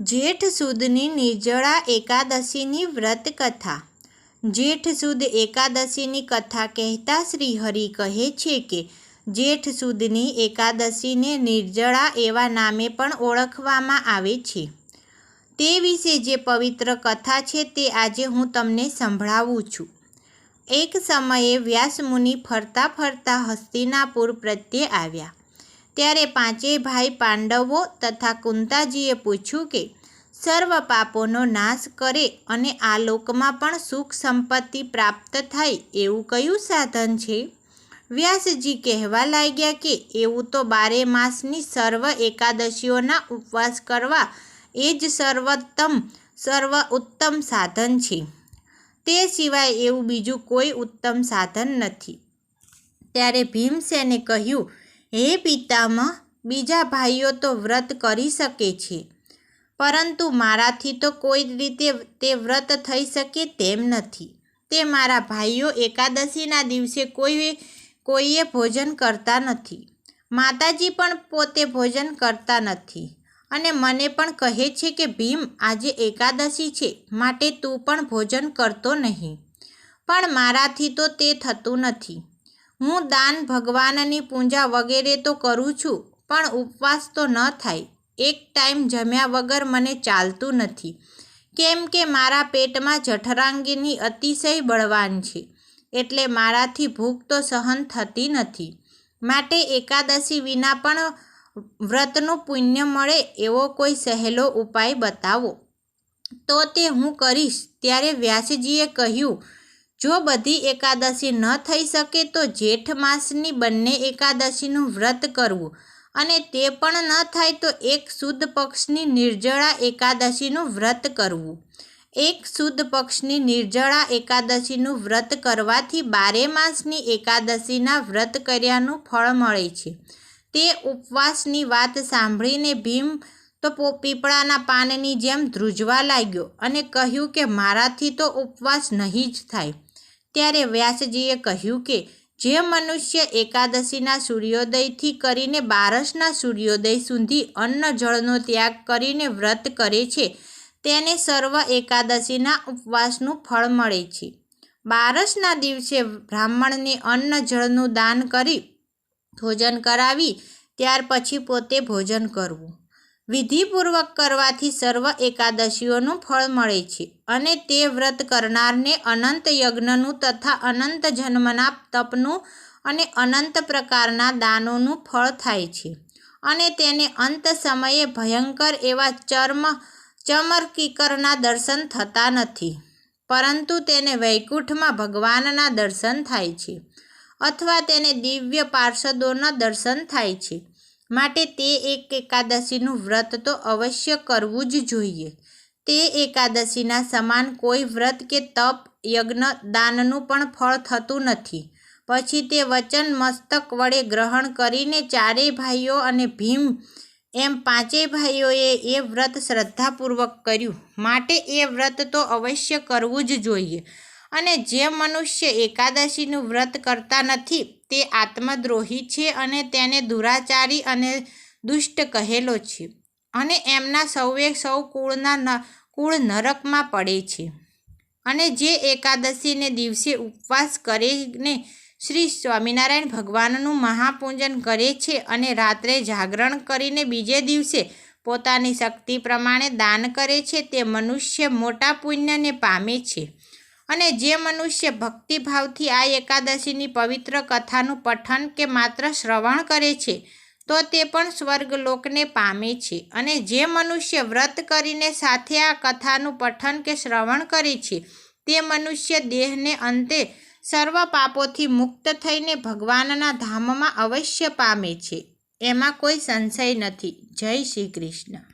જેઠ સુદની નિર્જળા એકાદશીની વ્રત કથા જેઠ સુદ એકાદશીની કથા કહેતા શ્રી હરિ કહે છે કે, જેઠ સુદની એકાદશીને નિર્જળા એવા નામે પણ ઓળખવામાં આવે છે. તે વિશે જે પવિત્ર કથા છે તે આજે હું તમને સંભળાવું છું. એક સમયે વ્યાસમુનિ ફરતા ફરતા હસ્તિનાપુર પ્રત્યે આવ્યા. ત્યારે પાંચેય ભાઈ પાંડવો તથા કુંતાજીએ પૂછ્યું કે, સર્વ પાપોનો નાશ કરે અને આ લોકમાં પણ સુખ સંપત્તિ પ્રાપ્ત થાય એવું કયું સાધન છે? વ્યાસજી કહેવા લાગ્યા કે, એવું તો બારે માસની સર્વ એકાદશીઓના ઉપવાસ કરવા એ જ સર્વોત્તમ સર્વ ઉત્તમ સાધન છે. તે સિવાય એવું બીજું કોઈ ઉત્તમ સાધન નથી. ત્યારે ભીમસેને કહ્યું હે પિતામહ, બીજા ભાઈઓ તો વ્રત કરી શકે છે. પરંતુ મારાથી તો કોઈ રીતે તે વ્રત થઈ શકે તેમ નથી. તે મારા ભાઈઓ એકાદશીના દિવસે કોઈ કોઈએ ભોજન કરતા નથી. માતાજી પણ પોતે ભોજન કરતા નથી. અને મને પણ કહે છે કે, ભીમ, આજે એકાદશી છે, માટે તું પણ ભોજન કરતો નહીં. પણ મારાથી તો તે થતું નથી. હું દાન ભગવાનની પૂજા વગેરે તો કરું છું, પણ ઉપવાસ તો ન થાય. એક ટાઈમ જમ્યા વગર મને ચાલતું નથી. કેમ કે મારા પેટમાં જઠરાંગીની અતિશય બળવાન છે, એટલે મારાથી ભૂખ તો સહન થતી નથી. માટે એકાદશી વિના પણ વ્રતનું પુણ્ય મળે એવો કોઈ સહેલો ઉપાય બતાવો. તો તે હું કરીશ, ત્યારે વ્યાસજીએ કહ્યું જો બધી એકાદશી ન થઈ શકે તો જેઠ માસની બંને એકાદશીનું વ્રત કરવું. અને તે પણ ન થાય તો એક શુદ્ધ પક્ષની નિર્જળા એકાદશીનું વ્રત કરવું. એક શુદ્ધ પક્ષની નિર્જળા એકાદશીનું વ્રત કરવાથી બારે માસની એકાદશીના વ્રત કર્યાનું ફળ મળે છે. તે ઉપવાસની વાત સાંભળીને ભીમ તો પીપળાના પાનની જેમ ધ્રુજવા લાગ્યો અને કહ્યું કે મારાથી તો ઉપવાસ નહીં જ થાય. ત્યારે વ્યાસજીએ કહ્યું કે, જે મનુષ્ય એકાદશીના સૂર્યોદયથી કરીને બારસના સૂર્યોદય સુધી અન્ન જળનો ત્યાગ કરીને વ્રત કરે છે, તેને સર્વ એકાદશીના ઉપવાસનું ફળ મળે છે. બારસના દિવસે બ્રાહ્મણને અન્ન જળનું દાન કરી ભોજન કરાવી, ત્યાર પછી પોતે ભોજન કરવું. વિધિપૂર્વક કરવાથી સર્વ એકાદશીઓનું ફળ મળે છે અને તે વ્રત કરનારને અનંત યજ્ઞનું તથા અનંત જન્મના તપનું અને અનંત પ્રકારના દાનોનું ફળ થાય છે અને તેને અંત સમયે ભયંકર એવા ચર્મ, ચમરકીકરના દર્શન થતા નથી. પરંતુ તેને વૈકુંઠમાં ભગવાનના દર્શન થાય છે અથવા તેને દિવ્ય પાર્ષદોના દર્શન થાય છે. માટે તે એક એકાદશીનું વ્રત તો અવશ્ય કરવું જ જોઈએ. તે એકાદશીના સમાન કોઈ વ્રત કે તપ, યજ્ઞ, દાનનું પણ ફળ થતું નથી. પછી તે વચન મસ્તક વડે ગ્રહણ કરીને ચારેય ભાઈઓ અને ભીમ એમ પાંચેય ભાઈઓએ એ વ્રત શ્રદ્ધાપૂર્વક કર્યું. માટે એ વ્રત તો અવશ્ય કરવું જ જોઈએ. અને જે મનુષ્ય એકાદશીનું વ્રત કરતા નથી તે આત્મદ્રોહી છે અને તેને દુરાચારી અને દુષ્ટ કહેલો છે અને એમના સૌએ સૌ કુળના કુળ નરકમાં પડે છે. અને જે એકાદશીને દિવસે ઉપવાસ કરીને શ્રી સ્વામિનારાયણ ભગવાનનું મહાપૂજન કરે છે અને રાત્રે જાગરણ કરીને બીજે દિવસે પોતાની શક્તિ પ્રમાણે દાન કરે છે, તે મનુષ્ય મોટા પુણ્યને પામે છે. અને જે મનુષ્ય ભક્તિભાવથી આ એકાદશીની પવિત્ર કથાનું પઠન કે માત્ર શ્રવણ કરે છે, તો તે પણ સ્વર્ગલોકને પામે છે. અને જે મનુષ્ય વ્રત કરીને સાથે આ કથાનું પઠન કે શ્રવણ કરે છે, તે મનુષ્ય દેહને અંતે સર્વ પાપોથી મુક્ત થઈને ભગવાનના ધામમાં અવશ્ય પામે છે. એમાં કોઈ સંશય નથી. જય શ્રી કૃષ્ણ.